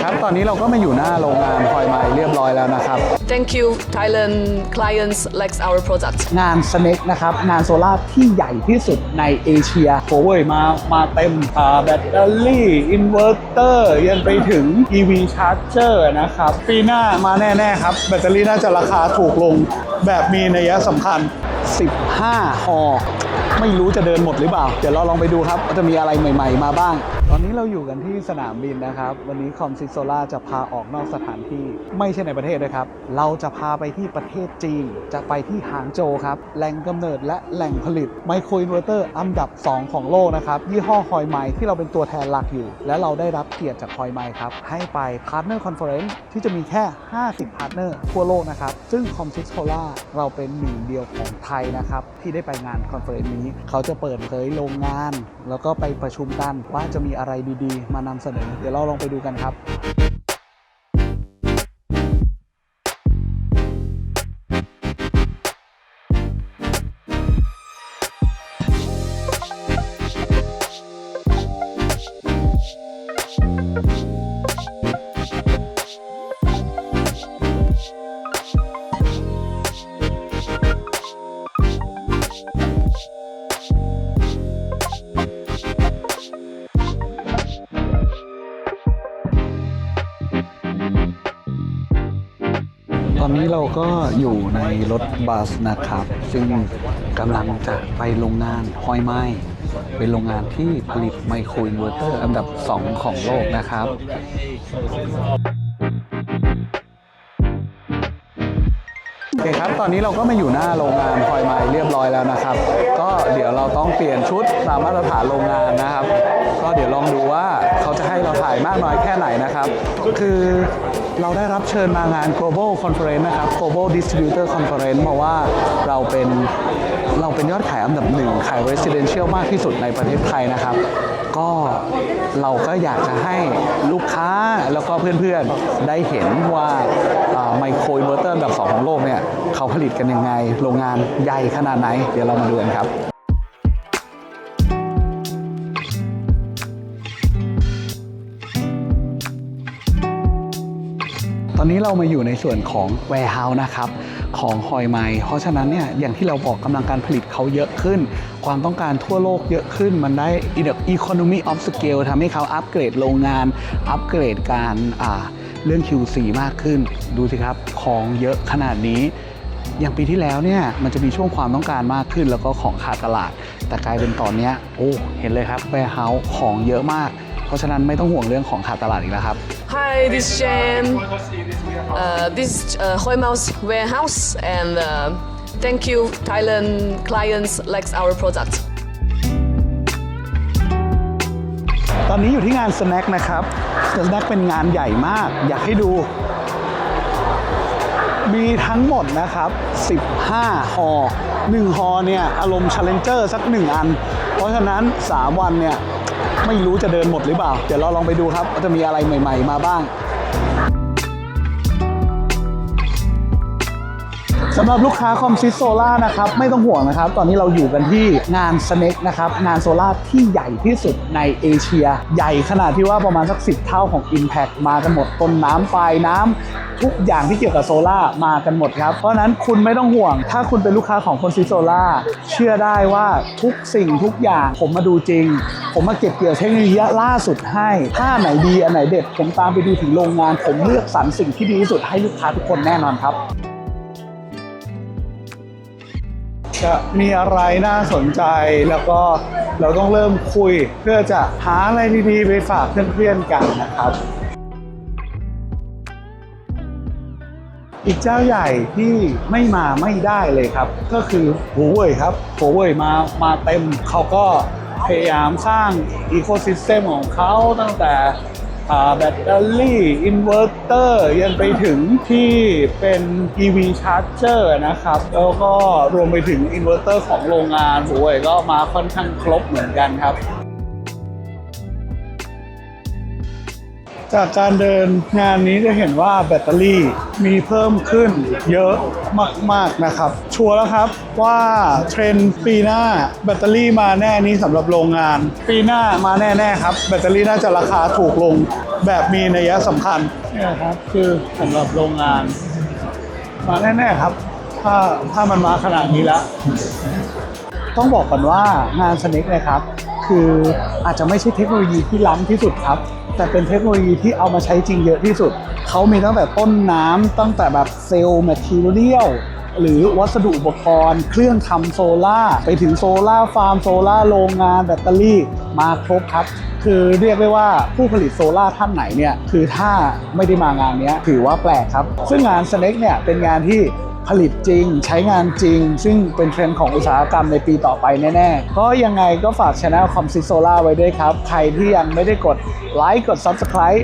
ครับ ตอนนี้เราก็มาอยู่หน้าโรงงานพลอยไม้เรียบร้อยแล้วนะครับ Thank you, Thailand clients likes our product. งานสเน็กนะครับ งานโซล่าที่ใหญ่ที่สุดในเอเชียโอเวยมามาเต็มอ่าแบตเตอรี่อินเวอร์เตอร์ยันไปถึง EV Charger นะครับ ปีหน้ามาแน่ ๆ ครับ แบตเตอรี่น่าจะราคาถูกลงแบบมีนัยสำคัญ 15ฮอไม่รู้จะเดินหมดหรือเปล่า เดี๋ยวเราลองไปดูครับว่าจะมีอะไรใหม่ ๆ มาบ้าง ตอนนี้เราอยู่กันที่สนามบินนะครับ วันนี้คอมซิโซล่าจะพาออกนอกสถานที่ไม่ใช่ในประเทศนะครับ เราจะพาไปที่ประเทศจีน จะไปที่หางโจวครับ แหล่งกำเนิดและแหล่งผลิตไมโครอินเวอร์เตอร์อันดับ 2 ของโลกนะครับ ยี่ห้อคอยไมที่เราเป็นตัวแทนหลักอยู่ และเราได้รับเกียรติจากคอยไมครับ ให้ไปพาร์ทเนอร์คอนเฟอเรนซ์ที่จะมีแค่ 50พาร์ทเนอร์ทั่วโลกนะครับ ซึ่งคอมซิโซล่าเราเป็นหนึ่งเดียวของไทยนะครับที่ได้ไปงานคอนเฟอเรนซ์นี้ เขาจะเปิดเผยโรงงาน แล้วก็ไปประชุมกันว่าจะมีอะไรดีๆ มานำเสนอ เดี๋ยวเราลองไปดูกันครับ ตอนนี้เราก็อยู่ในรถบัสนะครับ ซึ่งกำลังจะไปโรงงานห้อยไม้ เป็นโรงงานที่ผลิตไมโครอินเวอร์เตอร์อันดับ 2 ของโลกนะครับ เคครับ ตอนนี้เราก็มาอยู่หน้าโรงงานพลอยไม้เรียบร้อยแล้วนะครับ ก็เดี๋ยวเราต้องเปลี่ยนชุดตามมาตรฐานโรงงานนะครับ ก็เดี๋ยวลองดูว่าเขาจะให้เราถ่ายมากน้อยแค่ไหนนะครับคือเราได้รับเชิญมางาน global conference นะครับ global distributor conference เพราะว่าเราเป็นเราเป็นยอดขายอันดับหนึ่งขาย residential มากที่สุดในประเทศไทยนะครับ ก็เราก็อยากจะให้ลูกค้าแล้วก็เพื่อนๆได้เห็นว่าไมโครอินเวอร์เตอร์อันดับ2ของโลกเนี่ยเขาผลิตกันยังไง โรงงานใหญ่ขนาดไหน เดี๋ยวเรามาดูกันครับตอนนี้เรามาอยู่ในส่วนของ warehouse นะครับ ของฮอยไม้เพราะฉะนั้นเนี่ยอย่างที่เราบอกกำลังการผลิตเขาเยอะขึ้น ความต้องการทั่วโลกเยอะขึ้น มันได้ economy of scale ทำให้เขาอัปเกรดโรงงาน อัปเกรดการเรื่อง QC มากขึ้น ดูสิครับของเยอะขนาดนี้อย่างปีที่แล้วเนี่ยมันจะมีช่วงความต้องการมากขึ้น แล้วก็ของขาดตลาด แต่กลายเป็นตอนนี้โอ้เห็นเลยครับ warehouse ของเยอะมาก เพราะฉะนั้นไม่ต้องห่วงเรื่องของขาดตลาดอีกแล้วครับ Hi, this is Jen. Uh, this is uh, Hoi Mao's warehouse, and uh, thank you, Thailand clients likes our product. ตอนนี้อยู่ที่งาน Snack นะครับ Snack เป็นงานใหญ่มาก อยากให้ดู มีทั้งหมดนะครับ 15ฮอ1ฮอเนี่ย อารมณ์ Challenger สัก 1 อัน เพราะฉะนั้น 3 วันเนี่ย ไม่รู้จะเดินหมดหรือเปล่า เดี๋ยวเราลองไปดูครับว่าจะมีอะไรใหม่ ๆ มาบ้างสำหรับลูกค้าคอมซิสโซล่านะครับไม่ต้องห่วงนะครับ ตอนนี้เราอยู่กันที่งานสเน็กนะครับ งานโซล่าที่ใหญ่ที่สุดในเอเชีย ใหญ่ขนาดที่ว่าประมาณสัก 10 เท่าของ Impact มากันหมดต้นน้ำปลายน้ำ ทุกอย่างที่เกี่ยวกับโซล่ามากันหมดครับ เพราะนั้นคุณไม่ต้องห่วง ถ้าคุณเป็นลูกค้าของคอนซิโซล่าเชื่อได้ว่าทุกสิ่งทุกอย่างผมมาดูจริง ผมมาเก็บเกี่ยวเทคโนโลยีล่าสุดให้ ถ้าไหนดีอันไหนเด็ด ผมตามไปดูถึงโรงงาน ผมเลือกสรรสิ่งที่ดีที่สุดให้ลูกค้าทุกคนแน่นอนครับจะมีอะไรน่าสนใจแล้วก็เราต้องเริ่มคุยเพื่อจะหาอะไรดีๆไปฝากเพื่อนๆกันนะครับ อีกเจ้าใหญ่ที่ไม่มาไม่ได้เลยครับ ก็คือหัวเว่ยครับหัวเว่ยมามาเต็มเขาก็พยายามสร้างอีโคซิสเต็มของเขาตั้งแต่แบตเตอรี่อินเวอร์เตอร์ยันไปถึงที่เป็น EV Charger นะครับ แล้วก็รวมไปถึงอินเวอร์เตอร์ของโรงงานหัวเว่ยก็มาค่อนข้างครบเหมือนกันครับ จากการเดินงานนี้จะเห็นว่าแบตเตอรี่มีเพิ่มขึ้นเยอะมาก ๆ นะครับ ชัวร์แล้วครับว่าเทรนด์ปีหน้าแบตเตอรี่มาแน่นี้สำหรับโรงงาน ปีหน้ามาแน่ ๆ ครับ แบตเตอรี่น่าจะราคาถูกลงแบบมีนัยสำคัญเนี่ยครับคือสำหรับโรงงาน มาแน่ ๆ ครับ ถ้าถ้ามันมาขนาดนี้แล้วต้องบอกก่อนว่างานสเน็กนะครับ คืออาจจะไม่ใช่เทคโนโลยีที่ล้ำที่สุดครับ แต่เป็นเทคโนโลยีที่เอามาใช้จริงเยอะที่สุด เขามีตั้งแต่ต้นน้ำตั้งแต่แบบเซลล์แมททีเรียลหรือวัสดุอุปกรณ์ เครื่องทำโซล่าไปถึงโซล่าฟาร์มโซล่าโรงงานแบตเตอรี่มาครบครับ คือเรียกได้ว่าผู้ผลิตโซล่าท่านไหนเนี่ย คือถ้าไม่ได้มางานนี้ถือว่าแปลกครับ ซึ่งงานสเน็กเนี่ยเป็นงานที่ ผลิตจริง ใช้งานจริง ซึ่งเป็นเทรนด์ของอุตสาหกรรมในปีต่อไปแน่ๆ ก็ยังไงก็ฝากช anel คอมซิโซล่าไว้ด้วยครับ ใครที่ยังไม่ได้กดไลค์กด Subscribe